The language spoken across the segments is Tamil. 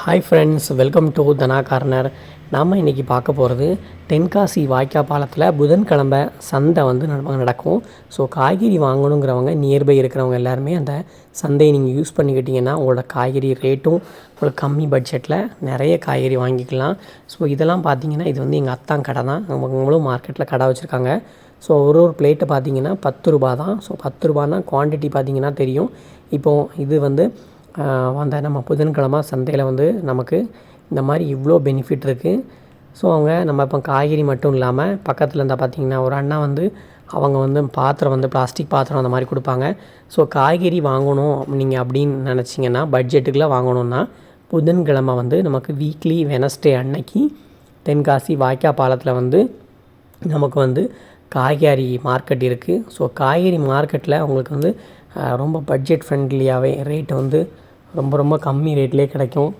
Hi friends welcome to Thana corner நாம் இன்றைக்கி பார்க்க போகிறது தென்காசி வாய்க்கா பாலத்தில் புதன்கிழமை சந்தை வந்து நடக்கும். ஸோ காய்கறி வாங்கணுங்கிறவங்க நியர்பை இருக்கிறவங்க எல்லாருமே அந்த சந்தையை நீங்கள் யூஸ் பண்ணிக்கிட்டிங்கன்னா உங்களோட காய்கறி ரேட்டும் உங்களுக்கு கம்மி பட்ஜெட்டில் நிறைய காய்கறி வாங்கிக்கலாம். ஸோ இதெல்லாம் பார்த்தீங்கன்னா இது வந்து எங்கள் அத்தான் கடை தான். அவங்களும் மார்க்கெட்டில் கடை வச்சுருக்காங்க. ஸோ ஒரு ஒரு பிளேட்டு பார்த்தீங்கன்னா பத்து ரூபா தான். ஸோ பத்து ரூபான்னா குவான்டிட்டி பார்த்தீங்கன்னா தெரியும். இப்போது இது வந்து அந்த நம்ம புதன்கிழமை சந்தையில் வந்து நமக்கு இந்த மாதிரி இவ்வளோ பெனிஃபிட் இருக்குது ஸோ அவங்க நம்ம இப்போ காய்கறி மட்டும் இல்லாமல் பக்கத்தில் இருந்தால் பார்த்தீங்கன்னா ஒரு அண்ணா வந்து அவங்க வந்து பாத்திரம் வந்து பிளாஸ்டிக் பாத்திரம் அந்த மாதிரி கொடுப்பாங்க. ஸோ காய்கறி வாங்கணும் நீங்கள் அப்படின்னு நினச்சிங்கன்னா பட்ஜெட்டுக்குள்ளே வாங்கணுன்னா புதன்கிழமை வந்து நமக்கு வீக்லி வெனஸ்டே அன்னைக்கு தென்காசி வாய்க்கா பாலத்தில் வந்து நமக்கு வந்து காய்கறி மார்க்கெட் இருக்குது ஸோ காய்கறி மார்க்கெட்டில் உங்களுக்கு வந்து ரொம்ப பட்ஜெட் ஃப்ரெண்ட்லியாகவே ரேட் வந்து ரொம்ப ரொம்ப கம்மி ரேட்லேயே கிடைக்கும்.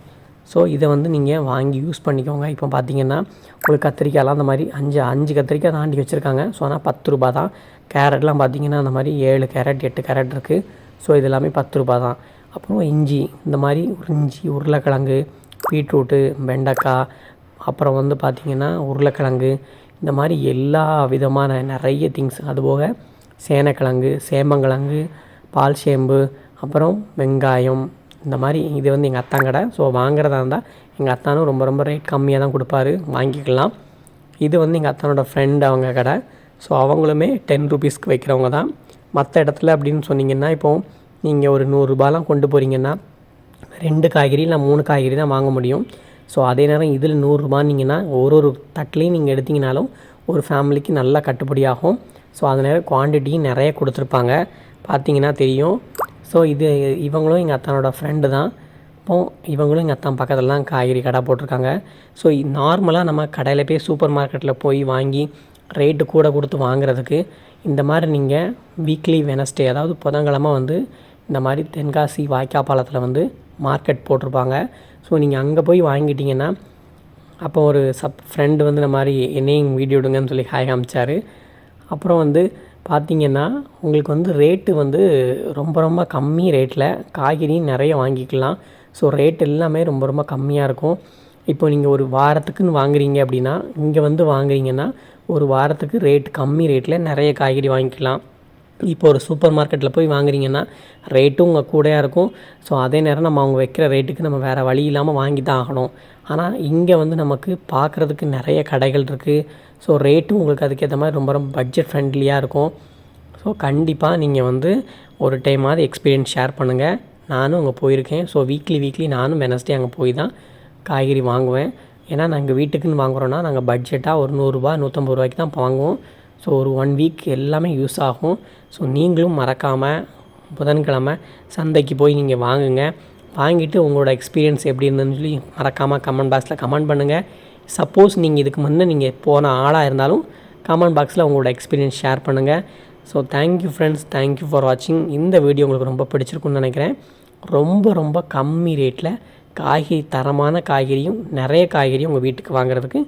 ஸோ இதை வந்து நீங்கள் வாங்கி யூஸ் பண்ணிக்கோங்க. இப்போ பார்த்தீங்கன்னா உங்களுக்கு கத்திரிக்காயெல்லாம் அந்த மாதிரி அஞ்சு அஞ்சு கத்திரிக்காய் தாண்டி வச்சுருக்காங்க. ஸோ ஆனால் பத்து ரூபா தான். கேரட்லாம் பார்த்தீங்கன்னா அந்த மாதிரி ஏழு கேரட் எட்டு கேரட் இருக்குது ஸோ இது எல்லாமே பத்து ரூபா தான். அப்புறம் இஞ்சி இந்த மாதிரி ஒரு இஞ்சி உருளைக்கிழங்கு பீட்ரூட்டு வெண்டைக்காய் அப்புறம் வந்து பார்த்திங்கன்னா உருளைக்கிழங்கு இந்த மாதிரி எல்லா விதமான நிறைய திங்ஸ் அதுபோக சேனைக்கிழங்கு சேமங்கிழங்கு பால் சேம்பு அப்புறம் வெங்காயம் இந்த மாதிரி இது வந்து எங்கள் அத்தான் கடை. ஸோ வாங்குறதா இருந்தால் எங்கள் அத்தானும் ரொம்ப ரொம்ப ரேட் கம்மியாக தான் கொடுப்பாரு. வாங்கிக்கலாம். இது வந்து எங்கள் அத்தானோட ஃப்ரெண்ட் அவங்க கடை. ஸோ அவங்களுமே டென் ருபீஸ்க்கு வைக்கிறவங்க தான். மற்ற இடத்துல அப்படின்னு சொன்னீங்கன்னா இப்போது நீங்கள் ஒரு நூறுரூபாலாம் கொண்டு போகிறீங்கன்னா ரெண்டு காய்கறி இல்லை மூணு காய்கறி தான் வாங்க முடியும். ஸோ அதே நேரம் இதில் நூறுரூபான்னீங்கன்னா ஒரு ஒரு தட்டிலையும் நீங்கள் எடுத்தீங்கனாலும் ஒரு ஃபேமிலிக்கு நல்லா கட்டுப்படியாகும் ஸோ அது நேரம் குவான்டிட்டியும் நிறைய கொடுத்துருப்பாங்க. பார்த்தீங்கன்னா தெரியும். ஸோ இது இவங்களும் எங்கள் அத்தானோட ஃப்ரெண்டு தான். இப்போ இவங்களும் எங்கள் அத்தான் பக்கத்தில் தான் காய்கறி கடை போட்டிருக்காங்க. ஸோ நார்மலாக நம்ம கடையில் போய் சூப்பர் மார்க்கெட்டில் போய் வாங்கி ரேட்டு கூட கொடுத்து வாங்குறதுக்கு இந்த மாதிரி நீங்கள் வீக்லி வெனஸ்டே அதாவது புதன்கிழமை வந்து இந்த மாதிரி தென்காசி வாய்க்காப்பாலத்தில் வந்து மார்க்கெட் போட்டிருப்பாங்க. ஸோ நீங்கள் அங்கே போய் வாங்கிட்டீங்கன்னா அப்போ ஒரு சப் ஃப்ரெண்டு வந்து இந்த மாதிரி என்னையும் வீடியோ எடுங்கன்னு சொல்லி ஹாய் காமிச்சார். அப்புறம் வந்து பார்த்தீங்கன்னா உங்களுக்கு வந்து ரேட்டு வந்து ரொம்ப ரொம்ப கம்மி ரேட்டில் காய்கறி நிறைய வாங்கிக்கலாம். ஸோ ரேட் எல்லாமே ரொம்ப ரொம்ப கம்மியாக இருக்கும். இப்போ நீங்கள் ஒரு வாரத்துக்குன்னு வாங்குறீங்க அப்படின்னா இங்கே வந்து வாங்குறீங்கன்னா ஒரு வாரத்துக்கு ரேட் கம்மி ரேட்டில் நிறைய காய்கறி வாங்கிக்கலாம். இப்போ ஒரு சூப்பர் மார்க்கெட்டில் போய் வாங்குறீங்கன்னா ரேட்டும் உங்கள் கூடையாக இருக்கும். ஸோ அதே நேரம் நம்ம அவங்க வைக்கிற ரேட்டுக்கு நம்ம வேறு வழி இல்லாமல் வாங்கி தான் ஆகணும். ஆனால் இங்கே வந்து நமக்கு பார்க்குறதுக்கு நிறைய கடைகள் இருக்குது ஸோ ரேட்டும் உங்களுக்கு அதுக்கேற்ற மாதிரி ரொம்ப ரொம்ப பட்ஜெட் ஃப்ரெண்ட்லியாக இருக்கும். ஸோ கண்டிப்பாக நீங்கள் வந்து ஒரு டைமாவது எக்ஸ்பீரியன்ஸ் ஷேர் பண்ணுங்கள் நானும் அங்கே போயிருக்கேன். ஸோ வீக்லி வீக்லி நானும் வெனஸ்டே அங்கே போய் தான் காய்கறி வாங்குவேன். ஏன்னா நாங்கள் வீட்டுக்குன்னு வாங்குறோன்னா நாங்கள் பட்ஜெட்டாக ஒரு நூறுரூபா நூற்றம்பது ரூபாய்க்கு தான் வாங்குவோம். ஸோ ஒரு ஒன் வீக் எல்லாமே யூஸ் ஆகும். ஸோ நீங்களும் மறக்காமல் புதன்கிழமை சந்தைக்கு போய் நீங்கள் வாங்குங்க. வாங்கிட்டு உங்களோட எக்ஸ்பீரியன்ஸ் எப்படி இருந்ததுன்னு சொல்லி மறக்காமல் கமெண்ட் பாக்ஸில் கமெண்ட் பண்ணுங்கள் சப்போஸ் நீங்கள் இதுக்கு முன்னே நீங்கள் போன ஆளாக இருந்தாலும் கமெண்ட் பாக்ஸில் உங்களோட எக்ஸ்பீரியன்ஸ் ஷேர் பண்ணுங்கள் so thank you friends thank you for வாட்சிங் இந்த வீடியோ உங்களுக்கு ரொம்ப பிடிச்சிருக்குன்னு நினைக்கிறேன். ரொம்ப ரொம்ப கம்மி ரேட்டில் காய்கறி தரமான காய்கறியும் நிறைய காய்கறியும் உங்கள் வீட்டுக்கு வாங்குறதுக்கு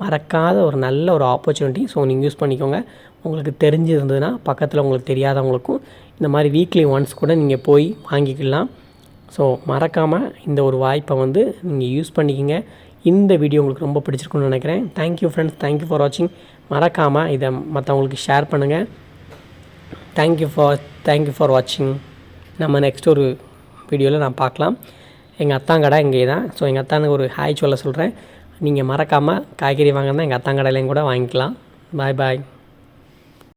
மறக்காத ஒரு நல்ல ஒரு ஆப்பர்ச்சுனிட்டி ஸோ நீங்கள் யூஸ் பண்ணிக்கோங்க. உங்களுக்கு தெரிஞ்சிருந்ததுன்னா பக்கத்தில் உங்களுக்கு தெரியாதவங்களுக்கும் இந்த மாதிரி வீக்லி ஒன்ஸ் கூட நீங்கள் போய் வாங்கிக்கலாம். ஸோ மறக்காமல் இந்த ஒரு வாய்ப்பை வந்து நீங்கள் யூஸ் பண்ணிக்கிங்க. இந்த வீடியோ உங்களுக்கு ரொம்ப பிடிச்சிருக்குன்னு நினைக்கிறேன். தேங்க்யூ ஃப்ரெண்ட்ஸ் தேங்க்யூ ஃபார் வாட்சிங் மறக்காமல் இதை மற்றவங்களுக்கு ஷேர் பண்ணுங்கள் தேங்க்யூ ஃபார் தேங்க்யூ ஃபார் வாட்சிங் நம்ம நெக்ஸ்ட் ஒரு வீடியோவில் நான் பார்க்கலாம். எங்கள் அத்தாங்கடை இங்கே தான் ஸோ எங்கள் அத்தானுக்கு ஒரு ஹாய் சொல்ல சொல்கிறேன் நீங்கள் மறக்காமல் காய்கறி வாங்கினா எங்கள் அத்தான் கடையிலையும் கூட வாங்கிக்கலாம். பாய் பாய்